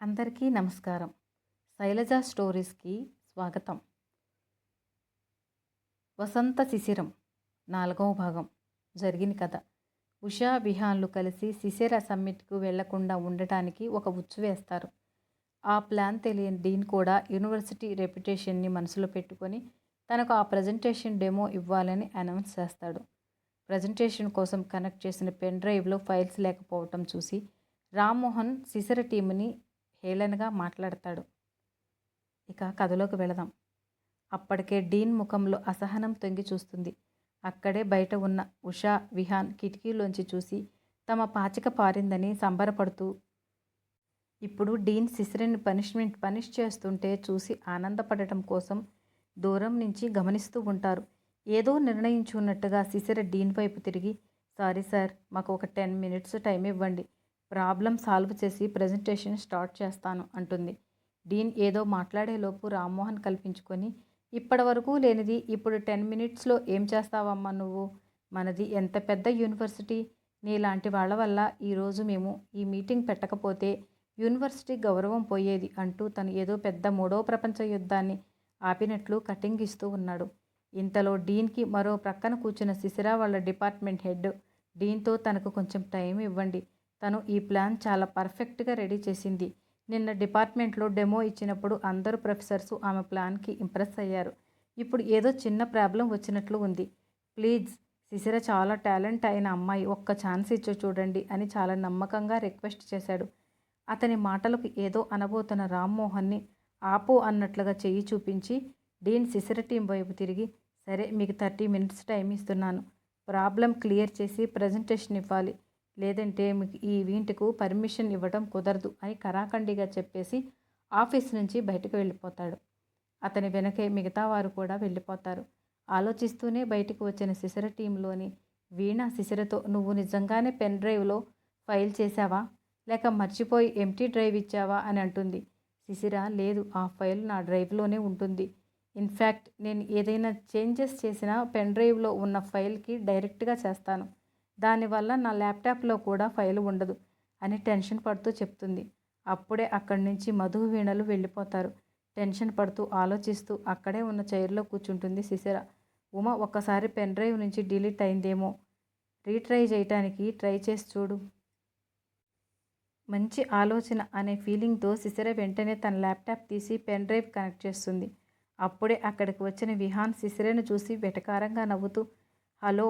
అందరికీ నమస్కారం. శైలజ స్టోరీస్కి స్వాగతం. వసంత శిశిరం నాలుగవ భాగం జరిగిన కథ. ఉషా విహాన్లు కలిసి శిశిర సమ్మిట్కు వెళ్ళకుండా ఉండటానికి ఒక ఉచ్చు వేస్తారు. ఆ ప్లాన్ తెలియని డీన్ కూడా యూనివర్సిటీ రెప్యుటేషన్ని మనసులో పెట్టుకొని తనకు ఆ ప్రజెంటేషన్ డెమో ఇవ్వాలని అనౌన్స్ చేస్తాడు. ప్రజెంటేషన్ కోసం కనెక్ట్ చేసిన పెన్ డ్రైవ్లో ఫైల్స్ లేకపోవటం చూసి రామ్మోహన్ శిశిర టీంని హేళనగా మాట్లాడతాడు. ఇక కథలోకి వెళదాం. అప్పటికే డీన్ ముఖంలో అసహనం తొంగి చూస్తుంది. అక్కడే బయట ఉన్న ఉషా విహాన్ కిటికీలోంచి చూసి తమ పాచిక పారిందని సంబరపడుతూ ఇప్పుడు డీన్ సిసిరిని పనిష్మెంట్ పనిష్ చేస్తుంటే చూసి ఆనందపడటం కోసం దూరం నుంచి గమనిస్తూ ఉంటారు. ఏదో నిర్ణయించున్నట్టుగా సిసిర డీన్ వైపు తిరిగి సారీ సార్ మాకు ఒక టెన్ మినిట్స్ టైం ఇవ్వండి. ప్రాబ్లం సాల్వ్ చేసి ప్రజెంటేషన్ స్టార్ట్ చేస్తాను అంటుంది. డీన్ ఏదో మాట్లాడేలోపు రామ్మోహన్ కల్పించుకొని ఇప్పటి వరకు లేనిది ఇప్పుడు టెన్ మినిట్స్లో ఏం చేస్తావమ్మా నువ్వు? మనది ఎంత పెద్ద యూనివర్సిటీ? నీలాంటి వాళ్ళ వల్ల ఈరోజు మేము ఈ మీటింగ్ పెట్టకపోతే యూనివర్సిటీ గౌరవం పోయేది అంటూ తను ఏదో పెద్ద మూడో ప్రపంచ యుద్ధాన్ని ఆపినట్లు కటింగ్ ఇస్తూ ఉన్నాడు. ఇంతలో డీన్కి మరో ప్రక్కన కూర్చున్న శిశిర వాళ్ళ డిపార్ట్మెంట్ హెడ్ డీన్తో తనకు కొంచెం టైం ఇవ్వండి. తను ఈ ప్లాన్ చాలా పర్ఫెక్ట్గా రెడీ చేసింది. నిన్న డిపార్ట్మెంట్లో డెమో ఇచ్చినప్పుడు అందరూ ప్రొఫెసర్స్ ఆమె ప్లాన్కి ఇంప్రెస్ అయ్యారు. ఇప్పుడు ఏదో చిన్న ప్రాబ్లం వచ్చినట్లు ఉంది. ప్లీజ్ శిశిర చాలా టాలెంట్ అయిన అమ్మాయి ఒక్క ఛాన్స్ ఇచ్చో చూడండి అని చాలా నమ్మకంగా రిక్వెస్ట్ చేశాడు. అతని మాటలకు ఏదో అనబోతున్న రామ్మోహన్ని ఆపు అన్నట్లుగా చెయ్యి చూపించి డీన్ శిశిర టీం వైపు తిరిగి సరే మీకు థర్టీ మినిట్స్ టైం ఇస్తున్నాను. ప్రాబ్లం క్లియర్ చేసి ప్రజెంటేషన్ ఇవ్వాలి. లేదంటే మీకు ఈ వీంటికు పర్మిషన్ ఇవ్వడం కుదరదు అని కరాఖండిగా చెప్పేసి ఆఫీస్ నుంచి బయటకు వెళ్ళిపోతాడు. అతని వెనకే మిగతా వారు కూడా వెళ్ళిపోతారు. ఆలోచిస్తూనే బయటకు వచ్చిన శిశిర టీంలోని వీణ శిశిరతో నువ్వు నిజంగానే పెన్ డ్రైవ్లో ఫైల్ చేశావా? లేక మర్చిపోయి ఎంటీ డ్రైవ్ ఇచ్చావా? అని అంటుంది. శిశిర లేదు ఆ ఫైల్ నా డ్రైవ్లోనే ఉంటుంది. ఇన్ఫ్యాక్ట్ నేను ఏదైనా చేంజెస్ చేసినా పెన్ డ్రైవ్లో ఉన్న ఫైల్కి డైరెక్ట్గా చేస్తాను. దానివల్ల నా ల్యాప్టాప్లో కూడా ఫైల్ ఉండదు అని టెన్షన్ పడుతూ చెప్తుంది. అప్పుడే అక్కడి నుంచి మధు వీణలు వెళ్ళిపోతారు. టెన్షన్ పడుతూ ఆలోచిస్తూ అక్కడే ఉన్న చైర్లో కూర్చుంటుంది శిశిర. ఉమ ఒక్కసారి పెన్ డ్రైవ్ నుంచి డిలీట్ అయిందేమో. రీట్రై చేయటానికి ట్రై చేసి చూడు. మంచి ఆలోచన అనే ఫీలింగ్తో శిశిర వెంటనే తన ల్యాప్టాప్ తీసి పెన్ డ్రైవ్ కనెక్ట్ చేస్తుంది. అప్పుడే అక్కడికి వచ్చిన విహాన్ శిశిరను చూసి వెటకారంగా నవ్వుతూ హలో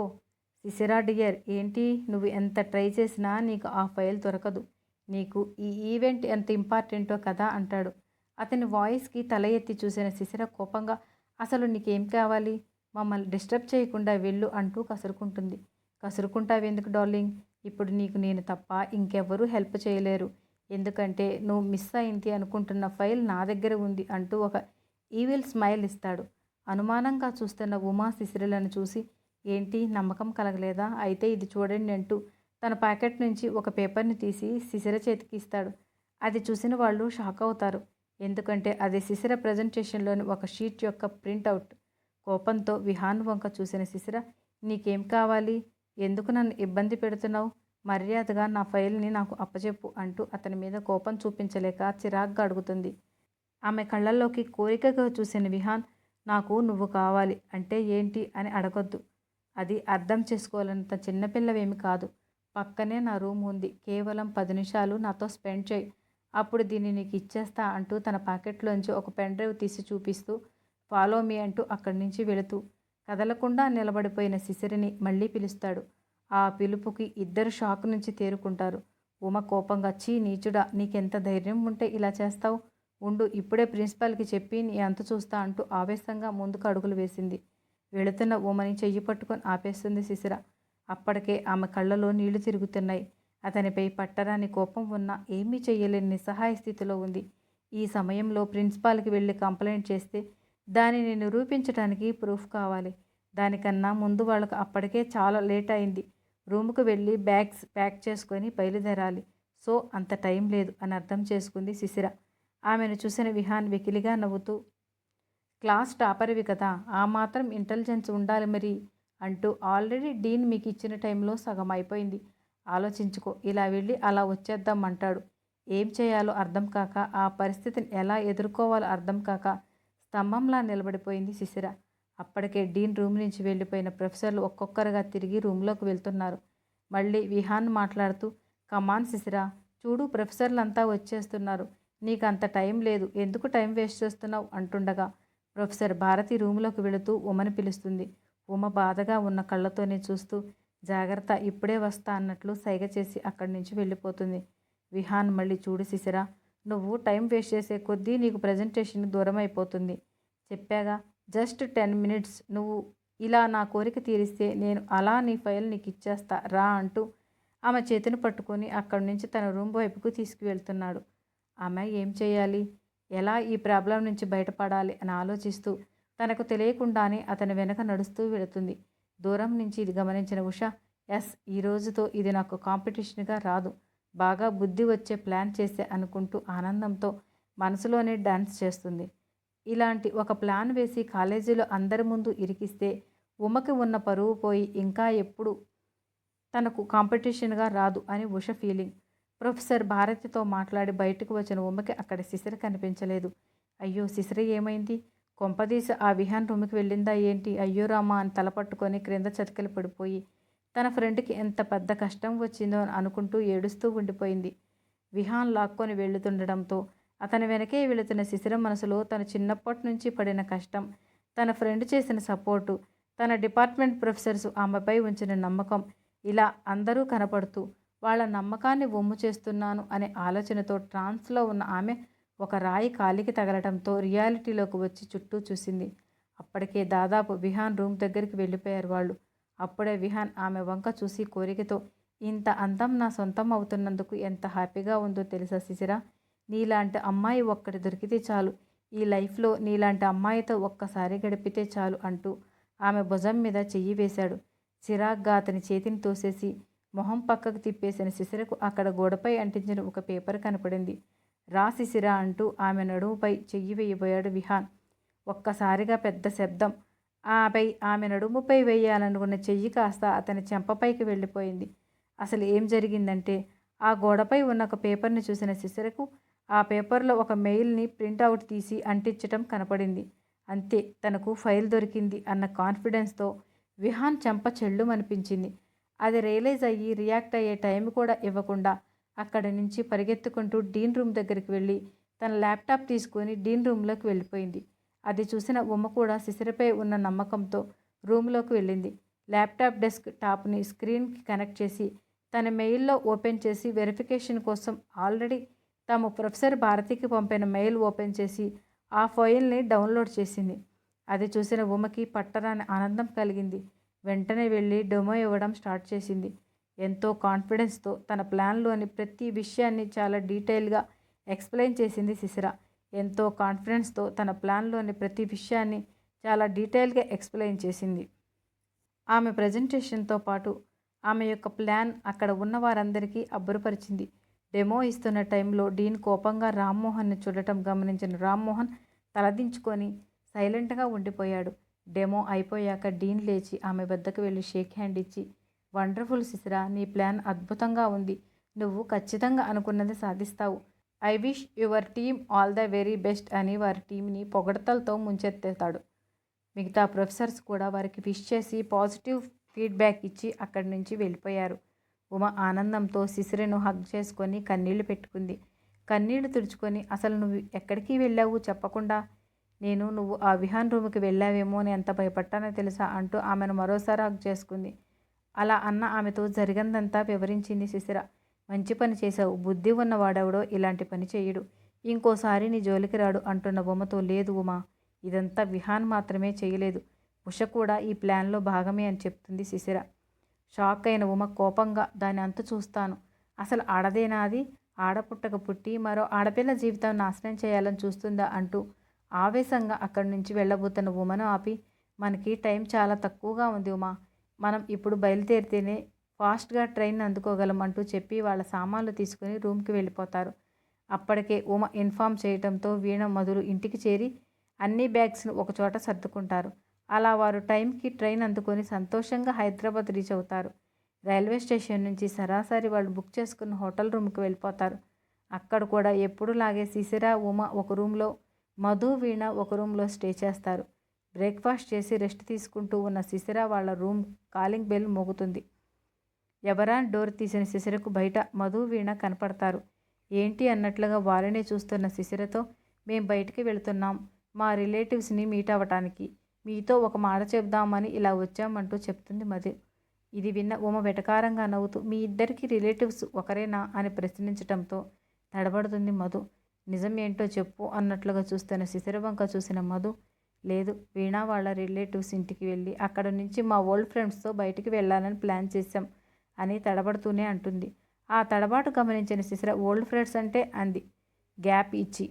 సిసిరా డియర్ ఏంటి? నువ్వు ఎంత ట్రై చేసినా నీకు ఆ ఫైల్ దొరకదు. నీకు ఈ ఈవెంట్ ఎంత ఇంపార్టెంటో కదా అంటాడు. అతని వాయిస్కి తల ఎత్తి చూసిన శిశిర కోపంగా అసలు నీకేం కావాలి? మమ్మల్ని డిస్టర్బ్ చేయకుండా వెళ్ళు అంటూ కసురుకుంటుంది. కసురుకుంటావెందుకు డార్లింగ్? ఇప్పుడు నీకు నేను తప్ప ఇంకెవ్వరూ హెల్ప్ చేయలేరు. ఎందుకంటే నువ్వు మిస్ అయింది అనుకుంటున్న ఫైల్ నా దగ్గర ఉంది అంటూ ఒక ఈవిల్ స్మైల్ ఇస్తాడు. అనుమానంగా చూస్తున్న ఉమా శిశిరలను చూసి ఏంటి? నమ్మకం కలగలేదా? అయితే ఇది చూడండి అంటూ తన ప్యాకెట్ నుంచి ఒక పేపర్ని తీసి శిశిర చేతికి ఇస్తాడు. అది చూసిన వాళ్ళు షాక్ అవుతారు. ఎందుకంటే అది శిశిర ప్రజెంటేషన్లోని ఒక షీట్ యొక్క ప్రింట్అవుట్. కోపంతో విహాన్ వంక చూసిన శిశిర నీకేం కావాలి? ఎందుకు నన్ను ఇబ్బంది పెడుతున్నావు? మర్యాదగా నా ఫైల్ని నాకు అప్పచెప్పు అంటూ అతని మీద కోపం చూపించలేక చిరాగ్గా అడుగుతుంది. ఆమె కళ్ళల్లోకి కోరికగా చూసిన విహాన్ నాకు నువ్వు కావాలి అంటే ఏంటి? అని అడగొద్దు. అది అర్థం చేసుకోవాలంత చిన్నపిల్లవేమి కాదు. పక్కనే నా రూమ్ ఉంది. కేవలం పది నిమిషాలు నాతో స్పెండ్ చేయి. అప్పుడు దీన్ని నీకు ఇచ్చేస్తా అంటూ తన పాకెట్లోంచి ఒక పెన్ డ్రైవ్ తీసి చూపిస్తూ ఫాలో మీ అంటూ అక్కడి నుంచి వెళుతూ కదలకుండా నిలబడిపోయిన శిశిరిని మళ్ళీ పిలుస్తాడు. ఆ పిలుపుకి ఇద్దరు షాక్ నుంచి తేరుకుంటారు. ఉమ కోపంగా చీ నీచుడా నీకెంత ధైర్యం ఉంటే ఇలా చేస్తావు? ఉండు ఇప్పుడే ప్రిన్సిపాల్కి చెప్పి నీ అంత చూస్తా అంటూ ఆవేశంగా ముందుకు అడుగులు వేసింది. వెళుతున్న ఓమని చెయ్యి పట్టుకొని ఆపేస్తుంది శిశిర. అప్పటికే ఆమె కళ్ళలో నీళ్ళు తిరుగుతున్నాయి. అతనిపై పట్టరాని కోపం ఉన్నా ఏమీ చేయలేని నిస్సహాయ స్థితిలో ఉంది. ఈ సమయంలో ప్రిన్సిపాల్కి వెళ్ళి కంప్లైంట్ చేస్తే దానిని నిరూపించడానికి ప్రూఫ్ కావాలి. దానికన్నా ముందు వాళ్ళకు అప్పటికే చాలా లేట్ అయింది. రూముకు వెళ్ళి బ్యాగ్స్ ప్యాక్ చేసుకొని బయలుదేరాలి. సో అంత టైం లేదు అని అర్థం చేసుకుంది శిశిర. ఆమెను చూసిన విహాన్ వెకిలిగా నవ్వుతూ క్లాస్ టాపర్వి కదా ఆ మాత్రం ఇంటెలిజెన్స్ ఉండాలి మరి అంటూ ఆల్రెడీ డీన్ మీకు ఇచ్చిన టైంలో సగం అయిపోయింది. ఆలోచించుకో ఇలా వెళ్ళి అలా వచ్చేద్దాం అంటాడు. ఏం చేయాలో అర్థం కాక ఆ పరిస్థితిని ఎలా ఎదుర్కోవాలో అర్థం కాక స్తంభంలా నిలబడిపోయింది శిశిర. అప్పటికే డీన్ రూమ్ నుంచి వెళ్ళిపోయిన ప్రొఫెసర్లు ఒక్కొక్కరుగా తిరిగి రూమ్లోకి వెళ్తున్నారు. మళ్ళీ విహాన్ మాట్లాడుతూ కమాన్ శిశిర చూడు ప్రొఫెసర్లంతా వచ్చేస్తున్నారు. నీకు అంత టైం లేదు. ఎందుకు టైం వేస్ట్ చేస్తున్నావు? అంటుండగా ప్రొఫెసర్ భారతి రూములోకి వెళుతూ ఉమని పిలుస్తుంది. ఉమ బాధగా ఉన్న కళ్ళతోనే చూస్తూ జాగ్రత్త ఇప్పుడే వస్తా అన్నట్లు సైగ చేసి అక్కడి నుంచి వెళ్ళిపోతుంది. విహాన్ మళ్ళీ చూడు శిశిరా నువ్వు టైం వేస్ట్ చేసే కొద్దీ నీకు ప్రజెంటేషన్ దూరం అయిపోతుంది. చెప్పాగా జస్ట్ టెన్ మినిట్స్ నువ్వు ఇలా నా కోరిక తీరిస్తే నేను అలా నీ ఫైల్ నీకు ఇచ్చేస్తా రా అంటూ ఆమె చేతిని పట్టుకొని అక్కడి నుంచి తన రూమ్ వైపుకు తీసుకువెళ్తున్నాడు. ఆమె ఏం చేయాలి? ఎలా ఈ ప్రాబ్లం నుంచి బయటపడాలి అని ఆలోచిస్తూ తనకు తెలియకుండానే అతని వెనక నడుస్తూ వెళుతుంది. దూరం నుంచి ఇది గమనించిన ఉష ఎస్ ఈ రోజుతో ఇది నాకు కాంపిటీషన్గా రాదు. బాగా బుద్ధి వచ్చే ప్లాన్ చేసే అనుకుంటూ ఆనందంతో మనసులోనే డాన్స్ చేస్తుంది. ఇలాంటి ఒక ప్లాన్ వేసి కాలేజీలో అందరి ముందు ఇరికిస్తే ఉమకి ఉన్న పరువు పోయి ఇంకా ఎప్పుడు తనకు కాంపిటీషన్గా రాదు అని ఉష ఫీలింగ్. ప్రొఫెసర్ భారతితో మాట్లాడి బయటకు వచ్చిన ఉమ్మకి అక్కడ శిశిర కనిపించలేదు. అయ్యో శిశిర ఏమైంది? కొంపదీసి ఆ విహాన్ రూమ్కి వెళ్ళిందా ఏంటి? అయ్యో రామా అని తలపట్టుకొని క్రింద చతికిలు పడిపోయి తన ఫ్రెండ్కి ఎంత పెద్ద కష్టం వచ్చిందో అని అనుకుంటూ ఏడుస్తూ ఉండిపోయింది. విహాన్ లాక్కొని వెళుతుండడంతో అతని వెనకే వెళుతున్న శిశిర మనసులో తన చిన్నప్పటి నుంచి పడిన కష్టం తన ఫ్రెండ్ చేసిన సపోర్టు తన డిపార్ట్మెంట్ ప్రొఫెసర్స్ ఆమెపై ఉంచిన నమ్మకం ఇలా అందరూ కనపడుతూ వాళ్ళ నమ్మకాన్ని వమ్ము చేస్తున్నాను అనే ఆలోచనతో ట్రాన్స్లో ఉన్న ఆమె ఒక రాయి కాలికి తగలటంతో రియాలిటీలోకి వచ్చి చుట్టూ చూసింది. అప్పటికే దాదాపు విహాన్ రూమ్ దగ్గరికి వెళ్ళిపోయారు వాళ్ళు. అప్పుడే విహాన్ ఆమె వంక చూసి కోరికతో ఇంత అందం నా సొంతం అవుతున్నందుకు ఎంత హ్యాపీగా ఉందో తెలుసా శిశిరా? నీలాంటి అమ్మాయి ఒక్కటి దొరికితే చాలు. ఈ లైఫ్లో నీలాంటి అమ్మాయితో ఒక్కసారి గడిపితే చాలు అంటూ ఆమె భుజం మీద చెయ్యి వేశాడు. చిరాగ్గా అతని చేతిని తోసేసి మొహం పక్కకు తిప్పేసిన శిశిరకు అక్కడ గోడపై అంటించిన ఒక పేపర్ కనపడింది. రా శిశిర అంటూ ఆమె నడుముపై చెయ్యి వేయబోయాడు విహాన్. ఒక్కసారిగా పెద్ద శబ్దం. ఆపై ఆమె నడుముపై వేయాలనుకున్న చెయ్యి కాస్త అతని చెంపపైకి వెళ్ళిపోయింది. అసలు ఏం జరిగిందంటే ఆ గోడపై ఉన్న ఒక పేపర్ని చూసిన శిశిరకు ఆ పేపర్లో ఒక మెయిల్ని ప్రింట్అవుట్ తీసి అంటించటం కనపడింది. అంతే తనకు ఫైల్ దొరికింది అన్న కాన్ఫిడెన్స్తో విహాన్ చెంప చెల్లుమనిపించింది. అది రియలైజ్ అయ్యి రియాక్ట్ అయ్యే టైం కూడా ఇవ్వకుండా అక్కడి నుంచి పరిగెత్తుకుంటూ డీన్ రూమ్ దగ్గరికి వెళ్ళి తన ల్యాప్టాప్ తీసుకొని డీన్ రూమ్లోకి వెళ్ళిపోయింది. అది చూసిన ఉమ్మ కూడా శిశిరపై ఉన్న నమ్మకంతో రూమ్లోకి వెళ్ళింది. ల్యాప్టాప్ డెస్క్ టాప్ని స్క్రీన్కి కనెక్ట్ చేసి తన మెయిల్లో ఓపెన్ చేసి వెరిఫికేషన్ కోసం ఆల్రెడీ తాము ప్రొఫెసర్ భారతికి పంపిన మెయిల్ ఓపెన్ చేసి ఆ ఫైల్ని డౌన్లోడ్ చేసింది. అది చూసిన ఉమకి పట్టరాని ఆనందం కలిగింది. వెంటనే వెళ్ళి డెమో ఇవ్వడం స్టార్ట్ చేసింది. ఎంతో కాన్ఫిడెన్స్తో తన ప్లాన్లోని ప్రతి విషయాన్ని చాలా డీటెయిల్గా ఎక్స్ప్లెయిన్ చేసింది శిశిర ఎంతో కాన్ఫిడెన్స్తో తన ప్లాన్లోని ప్రతి విషయాన్ని చాలా డీటెయిల్గా ఎక్స్ప్లెయిన్ చేసింది. ఆమె ప్రజెంటేషన్తో పాటు ఆమె యొక్క ప్లాన్ అక్కడ ఉన్న వారందరికీ అబ్బురపరిచింది. డెమో ఇస్తున్న టైంలో డీన్ కోపంగా రామ్మోహన్ని చూడటం గమనించిన రామ్మోహన్ తలదించుకొని సైలెంట్గా ఉండిపోయాడు. డెమో అయిపోయాక డీన్ లేచి ఆమె వద్దకు వెళ్ళి షేక్ హ్యాండ్ ఇచ్చి వండర్ఫుల్ సిసిరా నీ ప్లాన్ అద్భుతంగా ఉంది. నువ్వు ఖచ్చితంగా అనుకున్నది సాధిస్తావు. I wish your team all the very best అని వారి టీంని పొగడతలతో ముంచెత్తేస్తాడు. మిగతా ప్రొఫెసర్స్ కూడా వారికి విష్ చేసి పాజిటివ్ ఫీడ్బ్యాక్ ఇచ్చి అక్కడి నుంచి వెళ్ళిపోయారు. ఉమ ఆనందంతో శిశిరను హగ్ చేసుకొని కన్నీళ్ళు పెట్టుకుంది. కన్నీళ్ళు తుడుచుకొని అసలు నువ్వు ఎక్కడికి వెళ్ళావు చెప్పకుండా? నేను నువ్వు ఆ విహాన్ రూమ్కి వెళ్ళావేమో అని ఎంత భయపడ్డానో తెలుసా అంటూ ఆమెను మరోసారి హక్ చేసుకుంది. అలా అన్న ఆమెతో జరిగిందంతా వివరించింది శిశిర. మంచి పని చేశావు. బుద్ధి ఉన్నవాడెవడో ఇలాంటి పని చేయడు. ఇంకోసారి నీ జోలికి రాడు అంటున్న బొమ్మతో లేదు ఉమా. ఇదంతా విహాన్ మాత్రమే చేయలేదు. ఉష కూడా ఈ ప్లాన్లో భాగమే అని చెప్తుంది శిశిర. షాక్ అయిన ఉమ కోపంగా దాని అంత చూస్తాను. అసలు ఆడదేనా అది? ఆడపుట్టక పుట్టి మరో ఆడపిల్ల జీవితం నాశనం చేయాలని చూస్తుందా? అంటూ ఆవేశంగా అక్కడి నుంచి వెళ్ళబోతున్న ఉమను ఆపి మనకి టైం చాలా తక్కువగా ఉంది ఉమా. మనం ఇప్పుడు బయలుదేరితేనే ఫాస్ట్గా ట్రైన్ అందుకోగలం అంటూ చెప్పి వాళ్ళ సామాన్లు తీసుకుని రూమ్కి వెళ్ళిపోతారు. అప్పటికే ఉమ ఇన్ఫామ్ చేయడంతో వీణ మధులు ఇంటికి చేరి అన్ని బ్యాగ్స్ను ఒకచోట సర్దుకుంటారు. అలా వారు టైంకి ట్రైన్ అందుకొని సంతోషంగా హైదరాబాద్ రీచ్ అవుతారు. రైల్వే స్టేషన్ నుంచి సరాసరి వాళ్ళు బుక్ చేసుకున్న హోటల్ రూమ్కి వెళ్ళిపోతారు. అక్కడ కూడా ఎప్పుడులాగే శిశిర ఉమ ఒక రూమ్లో మధు వీణ ఒక రూమ్లో స్టే చేస్తారు. బ్రేక్ఫాస్ట్ చేసి రెస్ట్ తీసుకుంటూ ఉన్న శిశిర వాళ్ళ రూమ్ కాలింగ్ బెల్ మోగుతుంది. ఎవరా డోర్ తీసిన శిశిరకు బయట మధు వీణ కనపడతారు. ఏంటి అన్నట్లుగా వారినే చూస్తున్న శిశిరతో మేం బయటికి వెళుతున్నాం. మా రిలేటివ్స్ని మీట్ అవ్వటానికి. మీతో ఒక మాట చెప్దామని ఇలా వచ్చామంటూ చెప్తుంది మధు. ఇది విన్న ఉమ వెటకారంగా నవ్వుతూ మీ ఇద్దరికి రిలేటివ్స్ ఒకరేనా? అని ప్రశ్నించటంతో తడబడుతుంది మధు. నిజం ఏంటో చెప్పు అన్నట్లుగా చూస్తున్న శిశిర వంక చూసిన మధు లేదు వీణా వాళ్ళ రిలేటివ్స్ ఇంటికి వెళ్ళి అక్కడ నుంచి మా ఓల్డ్ ఫ్రెండ్స్తో బయటికి వెళ్ళాలని ప్లాన్ చేశాం అని తడబడుతూనే అంటుంది. ఆ తడబాటు గమనించిన శిశిర ఓల్డ్ ఫ్రెండ్స్ అంటే అంది. గ్యాప్ ఇచ్చి.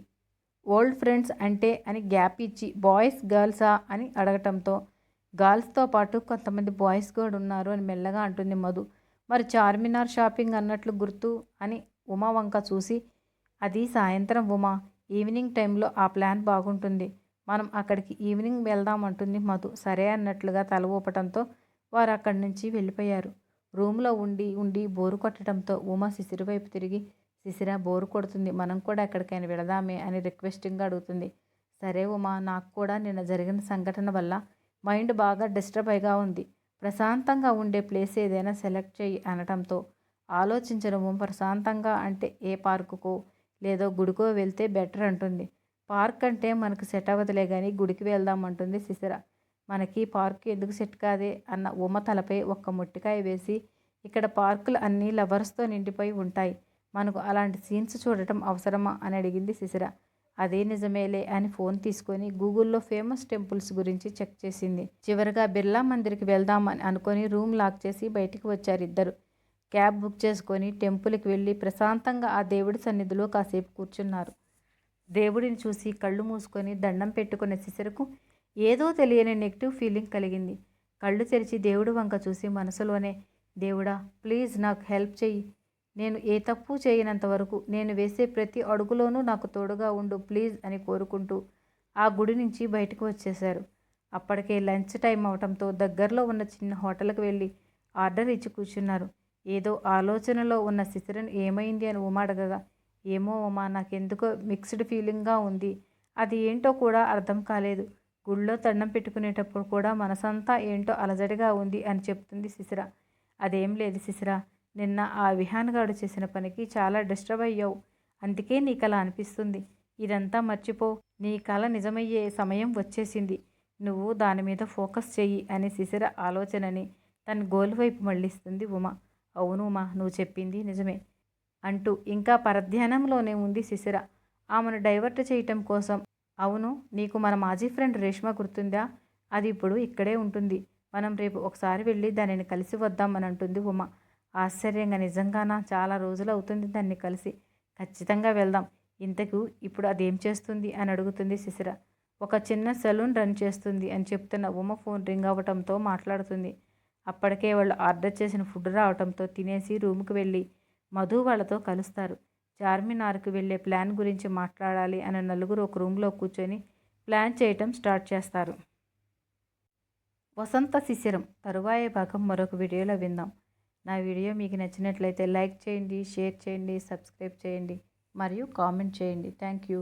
ఓల్డ్ ఫ్రెండ్స్ అంటే అని గ్యాప్ ఇచ్చి బాయ్స్ గర్ల్సా అని అడగటంతో గర్ల్స్తో పాటు కొంతమంది బాయ్స్ కూడా ఉన్నారు అని మెల్లగా అంటుంది మధు. మరి చార్మినార్ షాపింగ్ అన్నట్లు గుర్తు అని ఉమా వంక చూసి అది సాయంత్రం ఉమా. ఈవినింగ్ టైంలో ఆ ప్లాన్ బాగుంటుంది. మనం అక్కడికి ఈవినింగ్ వెళ్దామంటుంది మధు. సరే అన్నట్లుగా తల ఊపటంతో వారు అక్కడి నుంచి వెళ్ళిపోయారు. రూమ్లో ఉండి ఉండి బోరు కొట్టడంతో ఉమా శిశిర వైపు తిరిగి శిశిర బోరు కొడుతుంది. మనం కూడా ఎక్కడికైనా వెళదామే అని రిక్వెస్టింగ్గా అడుగుతుంది. సరే ఉమా నాకు కూడా నిన్న జరిగిన సంఘటన వల్ల మైండ్ బాగా డిస్టర్బ్ అయిగా ఉంది. ప్రశాంతంగా ఉండే ప్లేస్ ఏదైనా సెలెక్ట్ చేయి అనటంతో ఆలోచించడము ప్రశాంతంగా అంటే ఏ పార్కుకో లేదో గుడికో వెళ్తే బెటర్ అంటుంది. పార్క్ అంటే మనకు సెట్ అవ్వదులే కానీ గుడికి వెళ్దాం అంటుంది శిశిర. మనకి పార్క్ ఎందుకు సెట్ కాదే అన్న ఉమ తలపై ఒక్క ముట్టికాయ వేసి ఇక్కడ పార్కులు అన్నీ లవర్స్తో నిండిపోయి ఉంటాయి. మనకు అలాంటి సీన్స్ చూడటం అవసరమా అని అడిగింది శిశిర. అదే నిజమేలే అని ఫోన్ తీసుకొని గూగుల్లో ఫేమస్ టెంపుల్స్ గురించి చెక్ చేసింది. చివరిగా బిర్లా మందిర్కి వెళ్దామని అనుకొని రూమ్ లాక్ చేసి బయటికి వచ్చారు ఇద్దరు. క్యాబ్ బుక్ చేసుకొని టెంపుల్కి వెళ్ళి ప్రశాంతంగా ఆ దేవుడి సన్నిధిలో కాసేపు కూర్చున్నారు. దేవుడిని చూసి కళ్ళు మూసుకొని దండం పెట్టుకునే శిశిరకు ఏదో తెలియని నెగిటివ్ ఫీలింగ్ కలిగింది. కళ్ళు తెరిచి దేవుడి వంక చూసి మనసులోనే దేవుడా ప్లీజ్ నాకు హెల్ప్ చెయ్యి. నేను ఏ తప్పు చేయనంత వరకు నేను వేసే ప్రతి అడుగులోనూ నాకు తోడుగా ఉండు ప్లీజ్ అని కోరుకుంటూ ఆ గుడి నుంచి బయటకు వచ్చేశారు. అప్పటికే లంచ్ టైం అవటంతో దగ్గరలో ఉన్న చిన్న హోటల్కి వెళ్ళి ఆర్డర్ ఇచ్చి కూర్చున్నారు. ఏదో ఆలోచనలో ఉన్న శిశిరన్ ఏమైంది అని ఉమా అడగగా ఏమో ఉమా నాకెందుకో మిక్స్డ్ ఫీలింగ్గా ఉంది. అది ఏంటో కూడా అర్థం కాలేదు. గుళ్ళో దండం పెట్టుకునేటప్పుడు కూడా మనసంతా ఏంటో అలజడిగా ఉంది అని చెప్తుంది శిశిర అదేం లేదు శిశిర నిన్న ఆ విహాన్గాడు చేసిన పనికి చాలా డిస్టర్బ్ అయ్యావు. అందుకే నీకు అలా అనిపిస్తుంది. ఇదంతా మర్చిపో. నీ కళ నిజమయ్యే సమయం వచ్చేసింది. నువ్వు దాని మీద ఫోకస్ చెయ్యి అని శిశిర ఆలోచనని తన గోల్ వైపు మళ్ళిస్తుంది ఉమా. అవును మా నువ్వు చెప్పింది నిజమే అంటూ ఇంకా పరధ్యానంలోనే ఉంది శిశిర. ఆమెను డైవర్ట్ చేయటం కోసం అవును నీకు మన మాజీ ఫ్రెండ్ రేష్మ గుర్తుందా? అది ఇప్పుడు ఇక్కడే ఉంటుంది. మనం రేపు ఒకసారి వెళ్ళి దానిని కలిసి వద్దామని అంటుంది ఉమ. ఆశ్చర్యంగా నిజంగానా? చాలా రోజులు అవుతుంది దాన్ని కలిసి. ఖచ్చితంగా వెళ్దాం. ఇంతకు ఇప్పుడు అదేం చేస్తుంది అని అడుగుతుంది శిశిర. ఒక చిన్న సెలూన్ రన్ చేస్తుంది అని చెప్తున్న ఉమ ఫోన్ రింగ్ అవ్వటంతో మాట్లాడుతుంది. అప్పటికే వాళ్ళు ఆర్డర్ చేసిన ఫుడ్ రావటంతో తినేసి రూమ్కి వెళ్ళి మధు వాళ్ళతో కలుస్తారు. చార్మినార్కు వెళ్ళే ప్లాన్ గురించి మాట్లాడాలి అని నలుగురు ఒక రూమ్లో కూర్చొని ప్లాన్ చేయటం స్టార్ట్ చేస్తారు. వసంత శిశిరం తరువాయ భాగం మరొక వీడియోలో విందాం. నా వీడియో మీకు నచ్చినట్లయితే లైక్ చేయండి షేర్ చేయండి సబ్స్క్రైబ్ చేయండి మరియు కామెంట్ చేయండి. Thank you.